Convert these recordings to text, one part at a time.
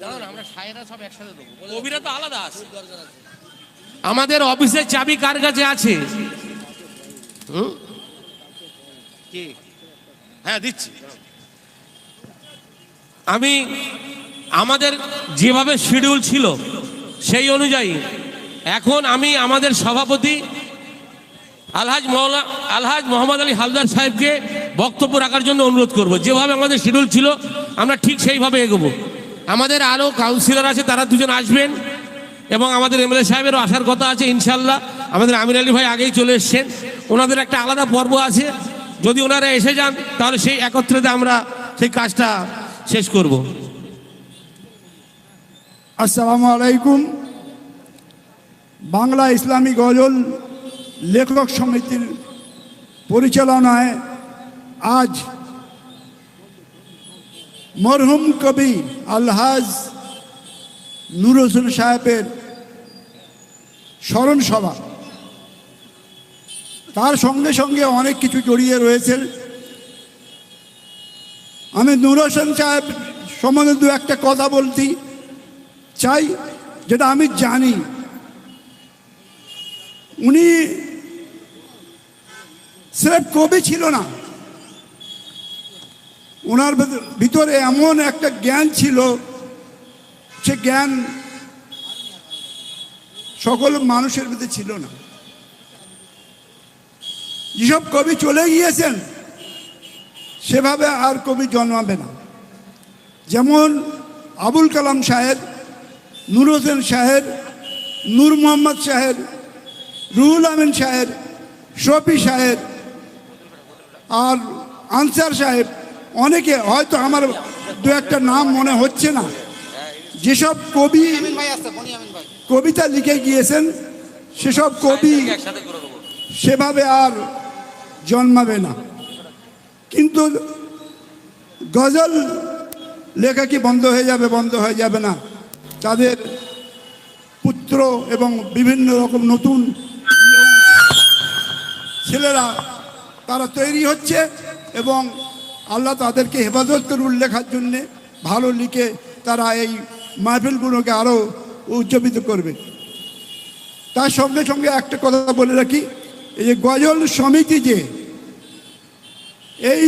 দাঁড়ান আমরা সায়েরা সব একসাথে দেবো। কবিরা তো আলাদা আছে। আমাদের অফিসের চাবি কার কাছে আছে? হুম? হ্যাঁ দিচ্ছি। আমি আমাদের যেভাবে শিডিউল ছিল সেই অনুযায়ী এখন আমি আমাদের সভাপতি আলহাজ মৌলা আলহাজ মোহাম্মদ আলী হালদার সাহেবকে বক্তব্য রাখার জন্য অনুরোধ করব। যেভাবে আমাদের শিডিউল ছিল আমরা ঠিক সেইভাবে এগোবো। আমাদের আরও কাউন্সিলর আছে, তারা দুজন আসবেন। এবং আমাদের এমএলএ সাহেবেরও আসার কথা আছে, ইনশাল্লাহ। আমাদের আমির আলী ভাই আগেই চলে এসছেন। ওনাদের একটা আলাদা পর্ব আছে। যদি ওনারা এসে যান, তাহলে সেই একত্রিতে আমরা সেই কাজটা শেষ করব। আসসালামু আলাইকুম। বাংলা ইসলামী গজল লেখক সমিতির পরিচালনায় আজ মরহুম কবি আলহাজ নুর হোসেন সাহেবের স্মরণ সভা তার সঙ্গে সঙ্গে অনেক কিছু জড়িয়ে রয়েছে। আমি নুর হোসেন সাহেব সম্বন্ধে দু একটা কথা বলতি চাই যেটা আমি জানি। উনি স্রেফ কবি ছিল না। ওনার ভেতর- এমন একটা জ্ঞান ছিল, সে জ্ঞান সকল মানুষের ভিতরে ছিল না। যেসব কবি চলে গিয়েছেন, সেভাবে আর কবি জন্মাবে না। যেমন আবুল কালাম সাহেব, নুর হোসেন সাহেব, নূর মোহাম্মদ সাহেব, রুহুল আমিন সাহেব, শফি সাহেব আর আনসার সাহেব অনেকে হয়তো আমার দু একটা নাম মনে হচ্ছে না। যেসব কবি কবিতা লিখে গিয়েছেন, সেসব কবি সেভাবে আর জন্মাবে না। কিন্তু গজল লেখা কি বন্ধ হয়ে যাবে, বন্ধ হয়ে যাবে না। তাদের পুত্র এবং বিভিন্ন রকম নতুন ছেলেরা তারা তৈরি হচ্ছে এবং আল্লাহ তাদেরকে হেফাজত করুন লেখার জন্যে। ভালো লিখে তারা এই মাহফিলগুলোকে আরও উজ্জীবিত করবে। তার সঙ্গে সঙ্গে একটা কথা বলে রাখি, এই যে গজল সমিতি যে, এই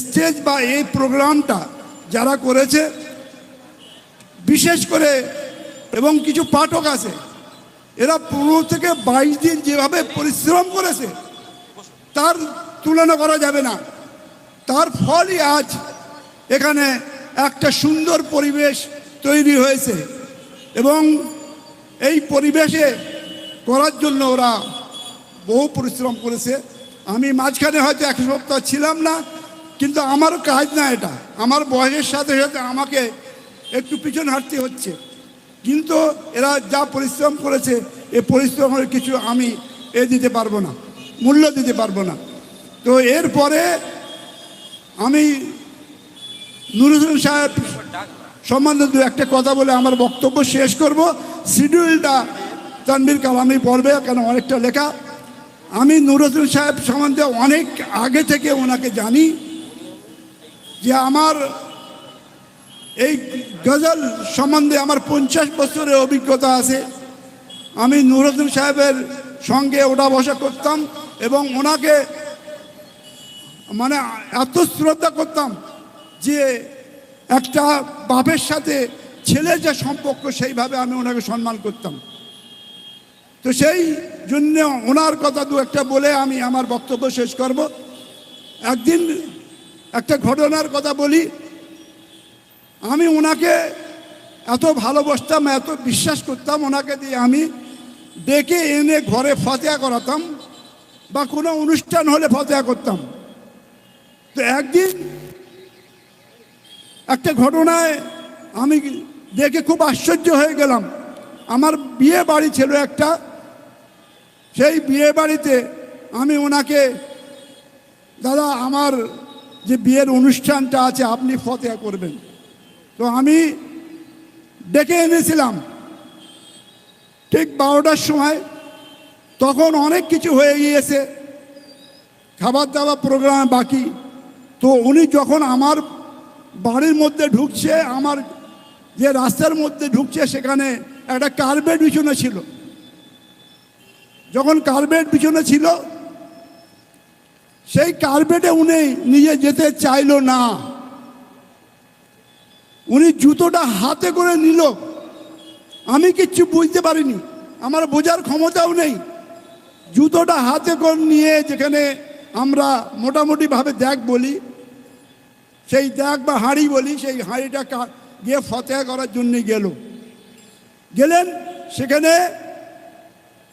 স্টেজ বা এই প্রোগ্রামটা যারা করেছে, বিশেষ করে এবং কিছু পাঠক আছে, এরা পনেরো থেকে বাইশ দিন যেভাবে পরিশ্রম করেছে, তার তুলনা করা যাবে না। তার ফলই আজ এখানে একটা সুন্দর পরিবেশ তৈরি হয়েছে। এবং এই পরিবেশে করার জন্য ওরা বহু পরিশ্রম করেছে। আমি মাঝখানে হয়তো এক সপ্তাহ ছিলাম না, কিন্তু আমার কাজ না এটা। আমার বয়সের সাথে সাথে আমাকে একটু পিছন হাঁটতে হচ্ছে। কিন্তু এরা যা পরিশ্রম করেছে এই পরিশ্রমের কিছু আমি এ দিতে পারব না, মূল্য দিতে পারব না। তো এরপরে আমি নুরুল সাহেব সম্বন্ধে দু একটা কথা বলে আমার বক্তব্য শেষ করব। শিডিউলটা তানবির কালামি পড়বে, কেন অনেকটা লেখা। আমি নুরুল সাহেব সম্বন্ধে অনেক আগে থেকে ওনাকে জানি যে আমার এই গজল সম্বন্ধে আমার পঞ্চাশ বছরের অভিজ্ঞতা আছে। আমি নুরুদ্দিন সাহেবের সঙ্গে ওঠা বসা করতাম এবং ওনাকে মানে এত শ্রদ্ধা করতাম যে একটা বাপের সাথে ছেলের যে সম্পর্ক, সেইভাবে আমি ওনাকে সম্মান করতাম। তো সেই জন্য ওনার কথা দু একটা বলে আমি আমার বক্তব্য শেষ করব। একদিন একটা ঘটনার কথা বলি। আমি ওনাকে এত ভালোবাসতাম, এত বিশ্বাস করতাম ওনাকে দিয়ে আমি ডেকে এনে ঘরে ফতেয়া করাতাম বা কোনো অনুষ্ঠান হলে ফতেয়া করতাম। তো একদিন একটা ঘটনায় আমি দেখে খুব আশ্চর্য হয়ে গেলাম। আমার বিয়ে বাড়ি ছিল একটা। সেই বিয়ে বাড়িতে আমি ওনাকে, দাদা, আমার যে বিয়ের অনুষ্ঠানটা আছে, আপনি ফতেয়া করবেন। তো আমি ডেকে এনেছিলাম। ঠিক বারোটার সময় তখন অনেক কিছু হয়ে গিয়েছে। খাবার দাবার প্রোগ্রাম বাকি। তো উনি যখন আমার বাড়ির মধ্যে ঢুকছে, আমার যে রাস্তার মধ্যে ঢুকছে, সেখানে একটা কার্পেট বিছানো ছিল। যখন কার্পেট বিছানো ছিল, সেই কার্পেটে উনি নিজে যেতে চাইলো না। উনি জুতোটা হাতে করে নিল। আমি কিচ্ছু বুঝতে পারিনি। আমার বোঝার ক্ষমতাও নেই। জুতোটা হাতে করে নিয়ে যেখানে আমরা মোটামুটিভাবে দেখ বলি সেই দেখ বা হাঁড়ি বলি, সেই হাঁড়িটা গিয়ে ফতেহা করার জন্য গেল। গেলেন, সেখানে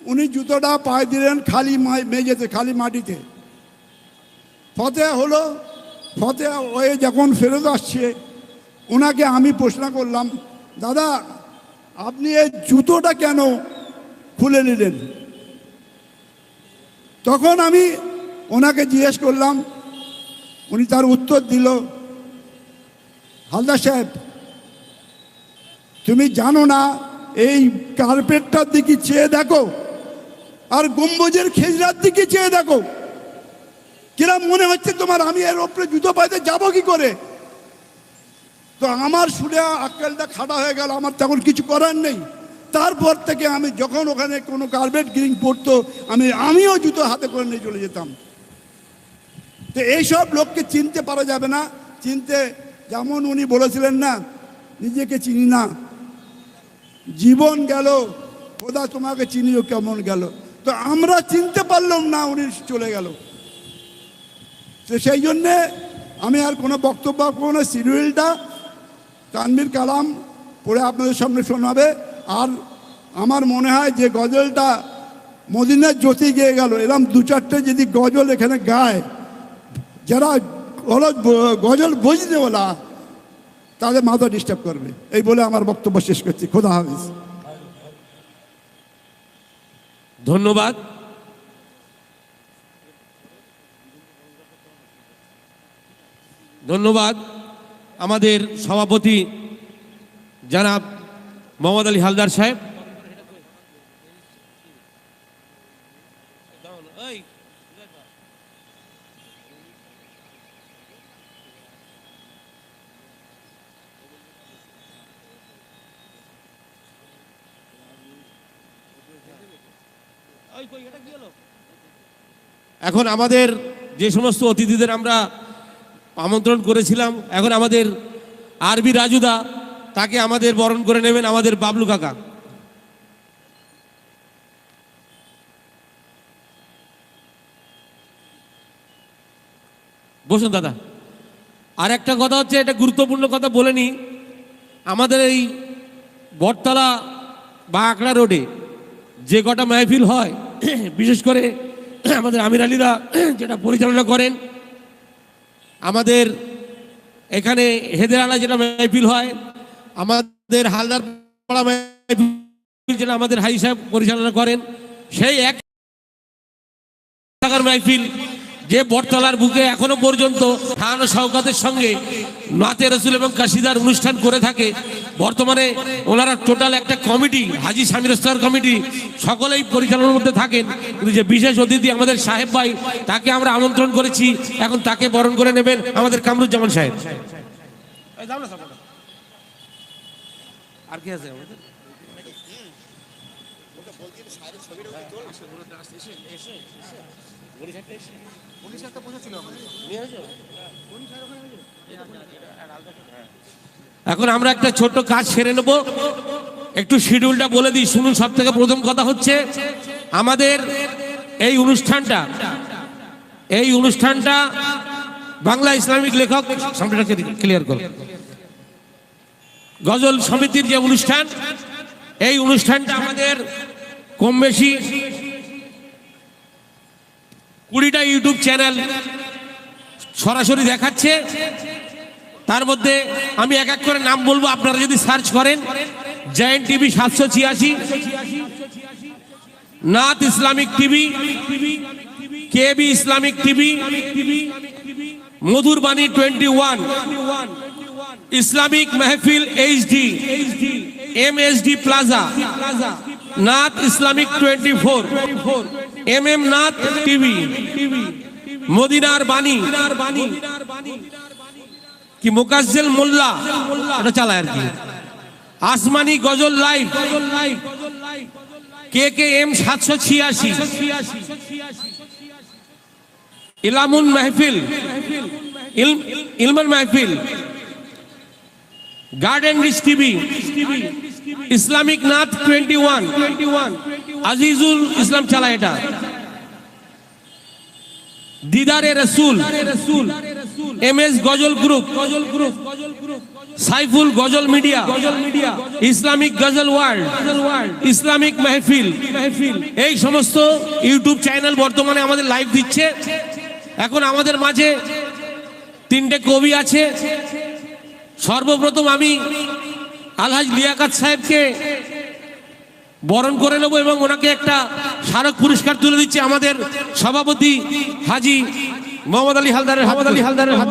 উনি জুতোটা পায়ে দিলেন খালি মেঝেতে, খালি মাটিতে। ফতেহা হলো, ফতেহা হয়ে যখন ফেরত আসছে ওনাকে আমি প্রশ্ন করলাম, দাদা, আপনি এই জুতোটা কেন খুলে নিলেন? তখন আমি ওনাকে জিজ্ঞেস করলাম, উনি তার উত্তর দিল হালদার সাহেব, তুমি জানো না, এই কার্পেটটার দিকে চেয়ে দেখো, আর গম্বুজের খেজরার দিকে চেয়ে দেখো। কিরম মনে হচ্ছে তোমার আমি এর ওপরে জুতো পাইতে যাব কি করে? তো আমার শুনে আক্কেলটা খাড়া হয়ে গেল, আমার তখন কিছু করার নেই। তারপর থেকে আমি যখন ওখানে কোনো কার্পেট গ্রিং পড়তো, আমি, আমিও জুতো হাতে করে নিয়ে চলে যেতাম। তো এইসব লোককে চিনতে পারা যাবে না। চিনতে যেমন উনি বলেছিলেন না, নিজেকে চিনি না। জীবন গেল, খোদা তোমাকে চিনিও কেমন গেল। তো আমরা চিনতে পারলাম না উনি চলে গেল। তো সেই জন্যে আমি আর কোনো বক্তব্য কোনো শিডিউলটা তানবির কালাম পড়ে আপনাদের সামনে শোনাবে। আর আমার মনে হয় যে গজলটা মদিনার জ্যোতি গিয়ে গেল। এরম দু চারটে যদি গজল এখানে গায়, যারা গজল গজল বুঝনেওয়ালা তাদের মাথা ডিস্টার্ব করবে। এই বলে আমার বক্তব্য শেষ করছি। খোদা হাফিজ। ধন্যবাদ। ধন্যবাদ। আমাদের সভাপতি জানাব মোহাম্মদ আলী হালদার সাহেব। এখন আমাদের যে সমস্ত অতিথিদের আমরা আমন্ত্রণ করেছিলাম, এখন আমাদের আরবি রাজুদা, তাকে আমাদের বরণ করে নেবেন আমাদের বাবলু কাকা। বসুন দাদা। আর একটা কথা হচ্ছে, এটা গুরুত্বপূর্ণ কথা বলে নিই আমাদের এই বটতলা বা আকড়া রোডে যে কটা মাহফিল হয় বিশেষ করে আমাদের আমির আলীরা যেটা পরিচালনা করেন, আমাদের এখানে হেদের আলা যেটা মাহফিল হয়, আমাদের হালদার পাড়া যেটা আমাদের হাই সাহেব পরিচালনা করেন, সেই এক টাকার মাহফিল যে বটতলার বুকে এখনও পর্যন্ত খান ও শওকাতের সঙ্গে নাতে রসুল এবং কাশিদার অনুষ্ঠান করে থাকে, বর্তমানে ওনারা টোটাল একটা কমিটি, হাজি স্বামীর স্তর কমিটি, সকলেই পরিচালনার মধ্যে থাকেন। কিন্তু যে বিশেষ অতিথি আমাদের সাহেব ভাই, তাকে আমরা আমন্ত্রণ করেছি, এখন তাকে বরণ করে নেবেন আমাদের কামরুজ্জামান সাহেব। আর কি আছে আমাদের? এখন আমরা একটা ছোট্ট কাজ সেরে নেব। একটু শিডিউলটা বলে দিই, শুনুন সব থেকে প্রথম কথা হচ্ছে, আমাদের এই অনুষ্ঠানটা এই অনুষ্ঠানটা বাংলা ইসলামিক লেখক ক্লিয়ার করো। গজল সমিতির যে অনুষ্ঠান, এই অনুষ্ঠানটা আমাদের কম বেশি কুড়িটা ইউটিউব চ্যানেল সরাসরি দেখাচ্ছে। তার মধ্যে আমি এক এক করে নাম বলব, আপনারা যদি সার্চ করেন, জয়েন্ট টিভি সাতশো ছিয়াশি, Nath Islamic TV K B Islamic TV, মধুর বাণী twenty one, Islamic মেহফিল HD M S D plaza, Nath Islamic twenty four. M M Nath TV, মদিনার বাণী। কি মোকাজ্জেল মোল্লা? এটা চালায় আর কি। আসমানি গজল লাইভ। কে কে এম সাতশো ছিয়াশি? ইলামুন মাহফিল। ইল- ইলমান মাহফিল। Garden dish TV. Islamic Nath twenty one. Azizul Islam চালায় এটা। দিদারে রসুল এম এস গজল গ্রুপ গজল গ্রুপ সাইফুল গজল মিডিয়া গজল মিডিয়া। ইসলামিক গজল ওয়ার্ল্ড ইসলামিক মেহফিল। মেহফিল। এই সমস্ত ইউটিউব চ্যানেল বর্তমানে আমাদের লাইভ দিচ্ছে। এখন আমাদের মাঝে তিনটে কবি আছে। সর্বপ্রথম আমি আলহাজ লিয়াকাত সাহেবকে বরণ করে নেব এবং ওনাকে একটা স্মারক পুরস্কার তুলে দিচ্ছে আমাদের সভাপতি হাজি মোহাম্মদ আলী হালদারের মোহাম্মদ আলী হালদারের হাত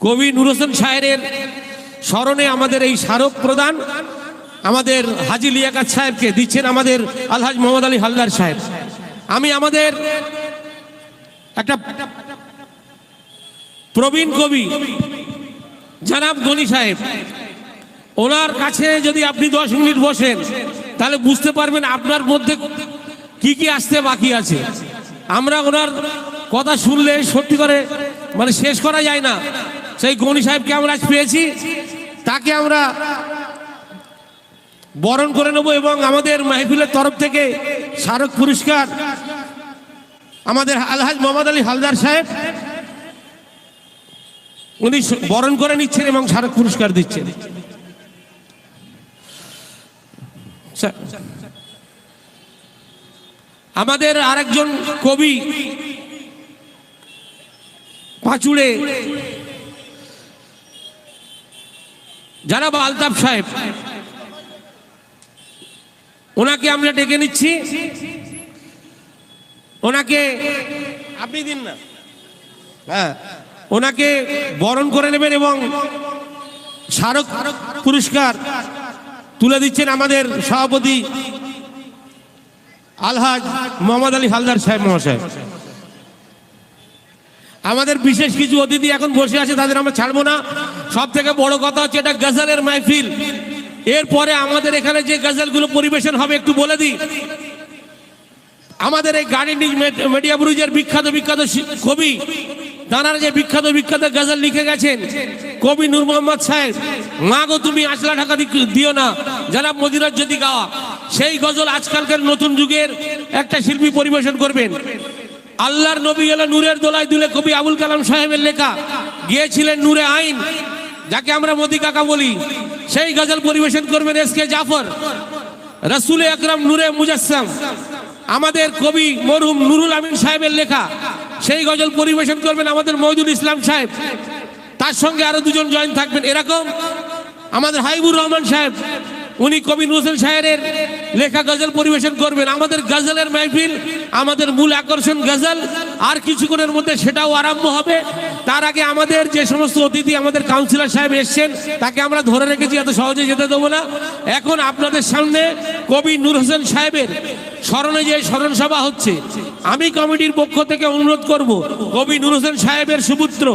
কবি নুর হোসেন সাহেবের স্মরণে আমাদের এই স্মারক প্রদান আমাদের হাজি লিয়াকাত সাহেবকে দিচ্ছেন আমাদের আলহাজ মোহাম্মদ আলী হালদার সাহেব। আমি আমাদের একটা প্রবীণ কবি, জানাব গনি সাহেব, ওনার কাছে যদি আপনি দশ মিনিট বসেন, তাহলে বুঝতে পারবেন আপনার মধ্যে কি কি আসতে বাকি আছে। আমরা ওনার কথা শুনলে সত্যি করে মানে শেষ করা যায় না। সেই গনি সাহেবকে আমরা আজ পেয়েছি, তাকে আমরা বরণ করে নেব এবং আমাদের মাহফিলের তরফ থেকে স্মারক পুরস্কার আমাদের আলহাজ মোহাম্মদ আলী হালদার সাহেব উনি বরণ করে নিচ্ছেন এবং স্মারক পুরস্কার দিচ্ছেন। আমাদের আরেকজন কবি, পাঁচুড়ে যারা আলতাফ সাহেব, ওনাকে আমরা ডেকে নিচ্ছি। ওনাকে আপনি দিন না। হ্যাঁ। ওনাকে বরণ করে নেবেন এবং স্মারক পুরস্কার তুলে দিচ্ছেন আমাদের সভাপতি আলহাজ মোহাম্মদ আলী হালদার সাহেব মহাশয়। আমাদের বিশেষ কিছু অতিথি এখন বসে আছে, তাদের আমরা ছাড়বো না। সব থেকে বড় কথা হচ্ছে এটা গজলের মাহফিল। এরপরে আমাদের এখানে যে গজলগুলো পরিবেশন হবে একটু বলে দিই। আমাদের এই গার্ডেন মিডিয়া ব্রুজের বিখ্যাত বিখ্যাত কবি তাঁরা যে বিখ্যাত বিখ্যাত গজল লিখে গেছেন। কবি নূর মোহাম্মদ সাহেব, মা গো, তুমি আসলা ঢাকা দিও না। যারা মদিনার যদি গাওয়া, সেই গজল আজকালকার নতুন যুগের একটা শিল্পী পরিবেশন করবেন। আল্লাহর নবী এলো নূরের দোলায় দুলে কবি আবুল কালাম সাহেবের লেখা, গিয়েছিলেন নূরে আইন, যাকে আমরা মোদি কাকা বলি। সেই গজল পরিবেশন করবেন এস কে জাফর, রসুল আকরাম নূরে মুজাসসাম। আমাদের কবি মরহুম নুরুল আমিন সাহেবের লেখা সেই গজল পরিবেশন করবেন আমাদের মহিদুল ইসলাম সাহেব। তার সঙ্গে আরও দুজন জয়েন থাকবেন। এরকম আমাদের হাইবুর রহমান সাহেব, উনি কবির হোসেন সাহেবের লেখা গজল পরিবেশন করবেন। আমাদের গজলের মাহফিল, আমাদের মূল আকর্ষণ গজল, আর কিছুক্ষণের মধ্যে সেটাও আরম্ভ হবে। তার আগে আমাদের যে সমস্ত অতিথি, আমাদের কাউন্সিলর সাহেব এসছেন, তাকে আমরা ধরে রেখেছি, এত সহজে যেতে দেবো না। এখন আপনাদের সামনে কবি নূর হোসেন সাহেবের স্মরণে যে স্মরণ সভা হচ্ছে, আমি কমিটির পক্ষ থেকে অনুরোধ করব, কবি নূর হোসেন সাহেবের সুপুত্র,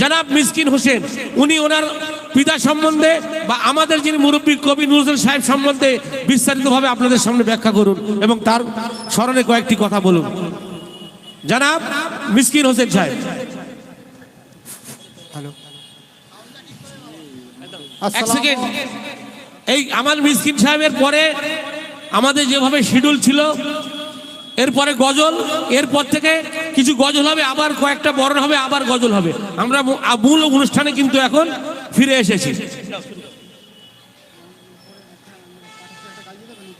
জনাব মিসকিন হোসেন, উনি ওনার পিতা সম্বন্ধে বা আমাদের যিনি মুরব্বী কবি নূর সাহেব সম্বন্ধে বিস্তারিতভাবে আপনাদের সামনে ব্যাখ্যা করুন এবং তার স্মরণে কয়েকটি কথা বলুন। জনাব মিসকিন হোসেন সাহেব। এক সেকেন্ড এই আমার মিসকিন সাহেবের পরে আমাদের যেভাবে শিডিউল ছিল এরপরে গজল এরপর থেকে কিছু গজল হবে আবার কয়েকটা বরণ হবে আবার গজল হবে। আমরা মূল অনুষ্ঠানে কিন্তু এখন ফিরে এসেছি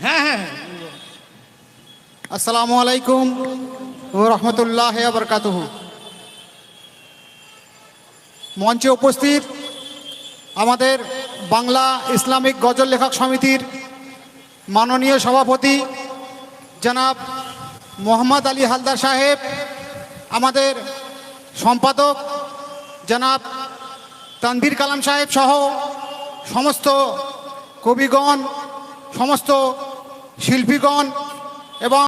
হ্যাঁ হ্যাঁ হ্যাঁ। আসসালামু আলাইকুম ও রহমতুল্লাহ বরকাতহ মঞ্চে উপস্থিত আমাদের বাংলা ইসলামিক গজল লেখক সমিতির মাননীয় সভাপতি জনাব মোহাম্মদ আলী হালদার সাহেব, আমাদের সম্পাদক জনাব তানভীর কালাম সাহেব সহ সমস্ত কবিগণ সমস্ত শিল্পীগণ এবং